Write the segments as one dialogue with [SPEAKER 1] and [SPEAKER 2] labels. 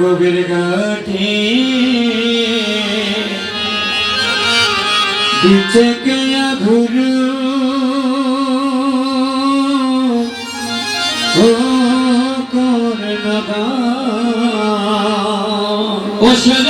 [SPEAKER 1] গভীর গাঠি দিচ্ছে কেয়া ঘুরু ও করনগা
[SPEAKER 2] ওসরে বনি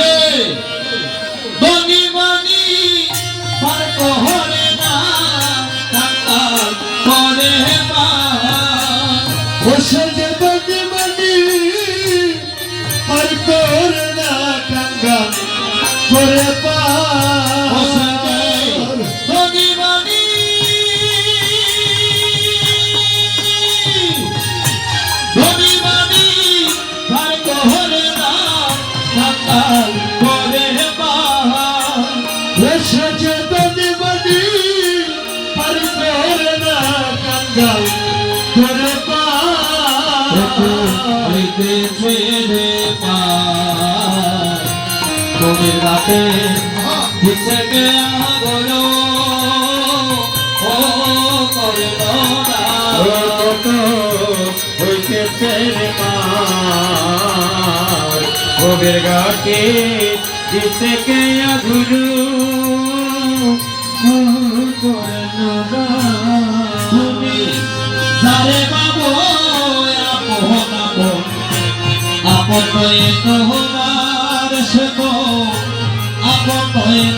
[SPEAKER 2] তুমি রাতে হিসেবে আগলো ও করে
[SPEAKER 1] কত হইতেছে রে কে আগুরু
[SPEAKER 2] তুমি যারে পাবো, আপন আপন। আপন তোমার সেব আপন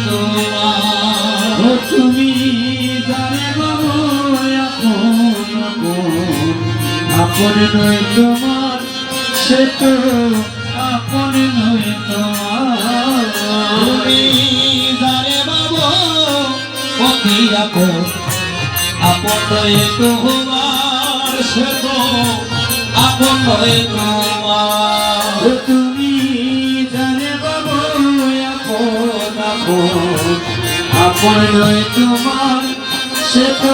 [SPEAKER 2] তোমার
[SPEAKER 1] তুমি জানে বাবু আপন আপন। আপন নয় তোমার তো আপন নয় তোমার।
[SPEAKER 2] অতি আপন আপন হয়ে তোমার সেব আপন হয়ে তোমার।
[SPEAKER 1] তুমি জানে বাবু, আপন আপন তোমার সে তো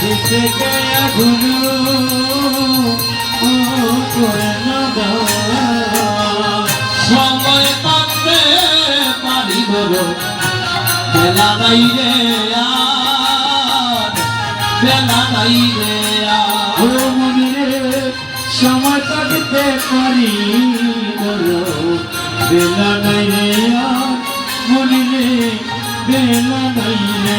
[SPEAKER 1] গয়া গুরু ও করে না
[SPEAKER 2] সময় থাকতে পারি বলো, বেলা নাই রে বেলা নাই রে
[SPEAKER 1] ও মনিরে সময় থাকতে পারি বলো, বেলা নাই রে মনিরে বেলা নাই রে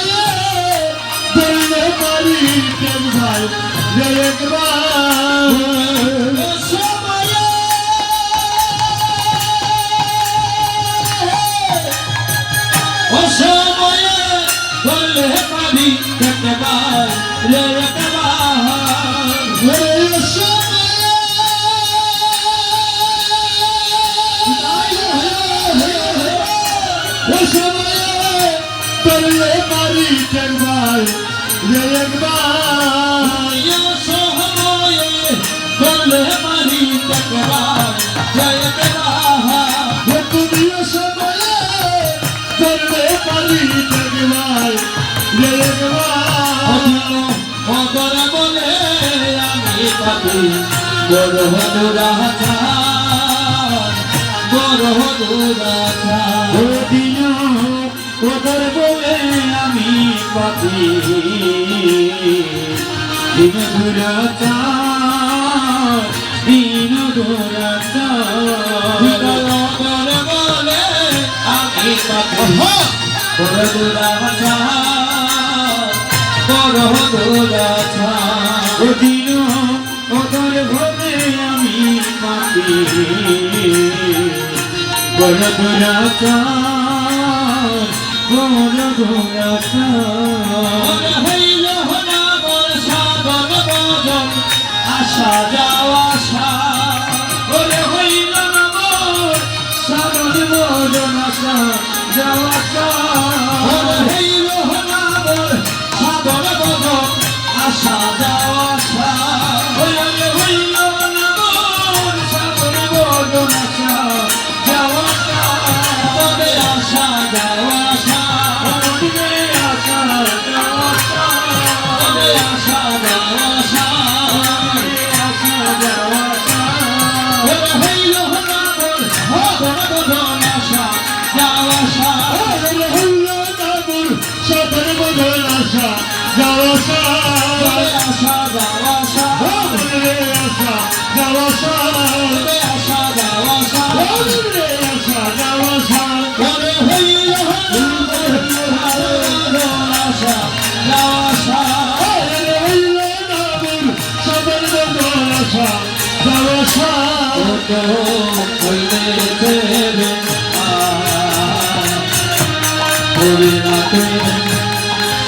[SPEAKER 1] বললে পারি প্রেম ভাই যে একবার
[SPEAKER 2] সময়ে বলে পারি কেটবাই রে কেবাহা
[SPEAKER 1] তুমিও সময়ে বললে পারি প্রেম ভাই যে
[SPEAKER 2] অধর বলে আমি দুরাচা
[SPEAKER 1] দিন বলে আমি পাতি দিন দিন ঘুরাতা
[SPEAKER 2] বলে আমি পাখি। বড় দুরাচা বড় দুরাচা
[SPEAKER 1] দিন ওদের বলে আমি পাতি বড় ঘুরাতা বড় ঘুরাতা
[SPEAKER 2] মনে হইল হনা বর্ষা বল বদন আশা যাওয়া আশা
[SPEAKER 1] ওরে হইল না মোর সাগর মোজন আশা যাওয়া
[SPEAKER 2] মনে হইল হনা বল সাগর বদন আশা
[SPEAKER 1] মোজন আশা যাওয়া
[SPEAKER 2] আশা যাওয়া আশা
[SPEAKER 1] ওরে আশা যাওয়া
[SPEAKER 2] তবে আশা যাওয়া আশা
[SPEAKER 1] ওরে আশা যাওয়া
[SPEAKER 2] মনে হইল হনা বল সাগর বদন আশা যাওয়া আশা তো হইলে দেবে ওরে রাতে